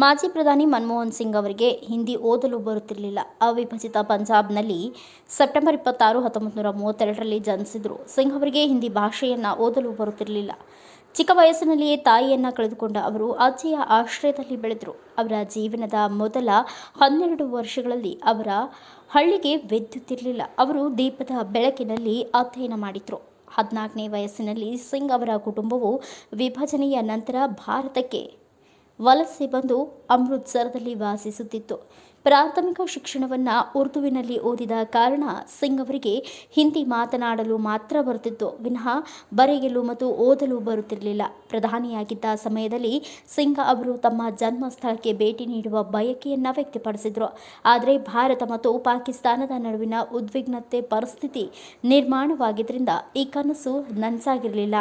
ಮಾಜಿ ಪ್ರಧಾನಿ ಮನಮೋಹನ್ ಸಿಂಗ್ ಅವರಿಗೆ ಹಿಂದಿ ಓದಲು ಬರುತ್ತಿರಲಿಲ್ಲ. ಅವಿಭಜಿತ ಪಂಜಾಬ್ನಲ್ಲಿ ಸೆಪ್ಟೆಂಬರ್ ಇಪ್ಪತ್ತಾರು ಹತ್ತೊಂಬತ್ತು ನೂರ ಮೂವತ್ತೆರಡರಲ್ಲಿ ಜನಿಸಿದರು. ಸಿಂಗ್ ಅವರಿಗೆ ಹಿಂದಿ ಭಾಷೆಯನ್ನು ಓದಲು ಬರುತ್ತಿರಲಿಲ್ಲ. ಚಿಕ್ಕ ವಯಸ್ಸಿನಲ್ಲಿಯೇ ತಾಯಿಯನ್ನು ಕಳೆದುಕೊಂಡ ಅವರು ಅಜ್ಜಿಯ ಆಶ್ರಯದಲ್ಲಿ ಬೆಳೆದರು. ಅವರ ಜೀವನದ ಮೊದಲ ಹನ್ನೆರಡು ವರ್ಷಗಳಲ್ಲಿ ಅವರ ಹಳ್ಳಿಗೆ ವಿದ್ಯುತ್ ಇರಲಿಲ್ಲ. ಅವರು ದೀಪದ ಬೆಳಕಿನಲ್ಲಿ ಅಧ್ಯಯನ ಮಾಡಿದರು. ಹದಿನಾಲ್ಕನೇ ವಯಸ್ಸಿನಲ್ಲಿ ಸಿಂಗ್ ಅವರ ಕುಟುಂಬವು ವಿಭಜನೆಯ ನಂತರ ಭಾರತಕ್ಕೆ ವಲಸೆ ಬಂದು ಅಮೃತ್ಸರದಲ್ಲಿ ವಾಸಿಸುತ್ತಿತ್ತು. ಪ್ರಾಥಮಿಕ ಶಿಕ್ಷಣವನ್ನು ಉರ್ದುವಿನಲ್ಲಿ ಓದಿದ ಕಾರಣ ಸಿಂಗ್ ಅವರಿಗೆ ಹಿಂದಿ ಮಾತನಾಡಲು ಮಾತ್ರ ಬರುತ್ತಿತ್ತು. ವಿನಃ ಬರೆಯಲು ಮತ್ತು ಓದಲು ಬರುತ್ತಿರಲಿಲ್ಲ. ಪ್ರಧಾನಿಯಾಗಿದ್ದ ಸಮಯದಲ್ಲಿ ಸಿಂಗ್ ಅವರು ತಮ್ಮ ಜನ್ಮ ಸ್ಥಳಕ್ಕೆ ಭೇಟಿ ನೀಡುವ ಬಯಕೆಯನ್ನು ವ್ಯಕ್ತಪಡಿಸಿದರು. ಆದರೆ ಭಾರತ ಮತ್ತು ಪಾಕಿಸ್ತಾನದ ನಡುವಿನ ಉದ್ವಿಗ್ನತೆ ಪರಿಸ್ಥಿತಿ ನಿರ್ಮಾಣವಾಗಿದ್ದರಿಂದ ಈ ಕನಸು ನನಸಾಗಿರಲಿಲ್ಲ.